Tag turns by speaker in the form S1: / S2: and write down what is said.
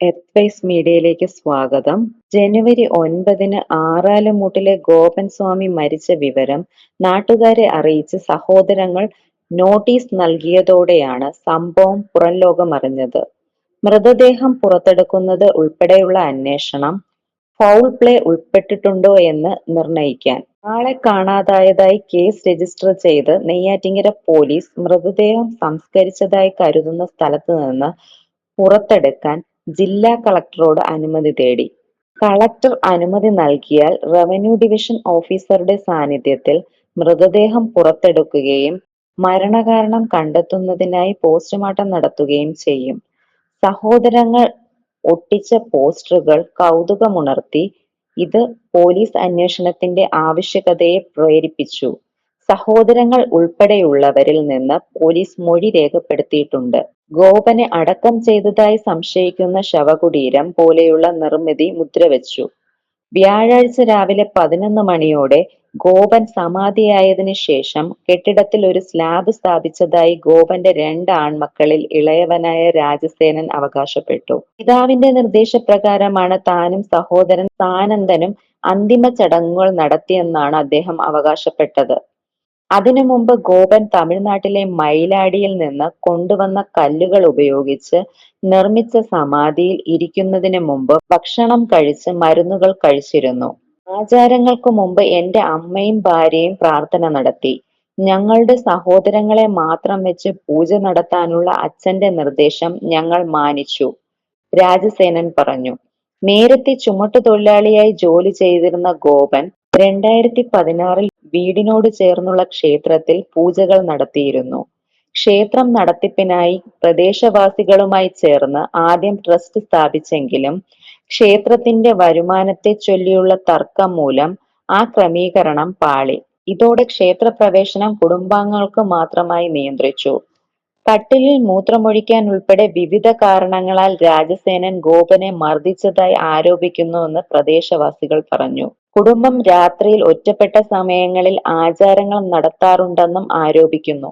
S1: എത്വൈസ് മീഡിയയിലേക്ക് സ്വാഗതം. ജനുവരി ഒൻപതിന് ആറാലുമൂട്ടിലെ ഗോപൻ സ്വാമി മരിച്ച വിവരം നാട്ടുകാരെ അറിയിച്ച് സഹോദരങ്ങൾ നോട്ടീസ് നൽകിയതോടെയാണ് സംഭവം പുറംലോകമറിഞ്ഞത്. മൃതദേഹം പുറത്തെടുക്കുന്നത് ഉൾപ്പെടെയുള്ള അന്വേഷണം ഫൗൾ പ്ലേ ഉൾപ്പെട്ടിട്ടുണ്ടോ എന്ന് നിർണയിക്കാൻ. ആളെ കാണാതായതായി കേസ് രജിസ്റ്റർ ചെയ്ത് നെയ്യാറ്റിങ്ങര പോലീസ് മൃതദേഹം സംസ്കരിച്ചതായി കരുതുന്ന സ്ഥലത്ത് നിന്ന് പുറത്തെടുക്കാൻ ജില്ലാ കളക്ടറോട് അനുമതി തേടി. കളക്ടർ അനുമതി നൽകിയാൽ റവന്യൂ ഡിവിഷൻ ഓഫീസറുടെ സാന്നിധ്യത്തിൽ മൃതദേഹം പുറത്തെടുക്കുകയും മരണകാരണം കണ്ടെത്തുന്നതിനായി പോസ്റ്റ്മോർട്ടം നടത്തുകയും ചെയ്യും. സഹോദരങ്ങൾ ഒട്ടിച്ച പോസ്റ്ററുകൾ കൗതുകമുണർത്തി ഇത് പോലീസ് അന്വേഷണത്തിന്റെ ആവശ്യകതയെ പ്രേരിപ്പിച്ചു. സഹോദരങ്ങൾ ഉൾപ്പെടെയുള്ളവരിൽ നിന്ന് പോലീസ് മൊഴി രേഖപ്പെടുത്തിയിട്ടുണ്ട്. ഗോപനെ അടക്കം ചെയ്തതായി സംശയിക്കുന്ന ശവകുടീരം പോലെയുള്ള നിർമ്മിതി മുദ്രവെച്ചു. വ്യാഴാഴ്ച രാവിലെ പതിനൊന്ന് മണിയോടെ ഗോപൻ സമാധിയായതിനു ശേഷം കെട്ടിടത്തിൽ ഒരു സ്ലാബ് സ്ഥാപിച്ചതായി ഗോപന്റെ രണ്ട് ആൺമക്കളിൽ ഇളയവനായ രാജസേനൻ അവകാശപ്പെട്ടു. പിതാവിന്റെ നിർദ്ദേശപ്രകാരമാണ് താനും സഹോദരൻ സാനന്ദനും അന്തിമ ചടങ്ങുകൾ നടത്തിയെന്നാണ് അദ്ദേഹം അവകാശപ്പെട്ടത്. അതിനു മുമ്പ് ഗോപൻ തമിഴ്നാട്ടിലെ മയിലാടിയിൽ നിന്ന് കൊണ്ടുവന്ന കല്ലുകൾ ഉപയോഗിച്ച് നിർമ്മിച്ച സമാധിയിൽ ഇരിക്കുന്നതിന് മുമ്പ് ഭക്ഷണം കഴിച്ച് മരുന്നുകൾ കഴിച്ചിരുന്നു. ആചാരങ്ങൾക്ക് മുമ്പ് എന്റെ അമ്മയും ഭാര്യയും പ്രാർത്ഥന നടത്തി. ഞങ്ങളുടെ സഹോദരങ്ങളെ മാത്രം വെച്ച് പൂജ നടത്താനുള്ള അച്ഛന്റെ നിർദ്ദേശം ഞങ്ങൾ മാനിച്ചു. രാജസേനൻ പറഞ്ഞു നേരത്തെ ചുമട്ടുതൊഴിലാളിയായി ജോലി ചെയ്തിരുന്ന ഗോപൻ രണ്ടായിരത്തി പതിനാറിൽ വീടിനോട് ചേർന്നുള്ള ക്ഷേത്രത്തിൽ പൂജകൾ നടത്തിയിരുന്നു. ക്ഷേത്രം നടത്തിപ്പിനായി പ്രദേശവാസികളുമായി ചേർന്ന് ആദ്യം ട്രസ്റ്റ് സ്ഥാപിച്ചെങ്കിലും ക്ഷേത്രത്തിന്റെ വരുമാനത്തെ ചൊല്ലിയുള്ള തർക്കം മൂലം ആ ക്രമീകരണം പാളി. ഇതോടെ ക്ഷേത്രപ്രവേശനം കുടുംബാംഗങ്ങൾക്ക് മാത്രമായി നിയന്ത്രിച്ചു. കട്ടിലിൽ മൂത്രമൊഴിക്കാൻ ഉൾപ്പെടെ വിവിധ കാരണങ്ങളാൽ രാജസേനൻ ഗോപനെ മർദ്ദിച്ചതായി ആരോപിക്കുന്നുവെന്ന് പ്രദേശവാസികൾ പറഞ്ഞു. കുടുംബം രാത്രിയിൽ ഒറ്റപ്പെട്ട സമയങ്ങളിൽ ആചാരങ്ങൾ നടത്താറുണ്ടെന്നും ആരോപിക്കുന്നു.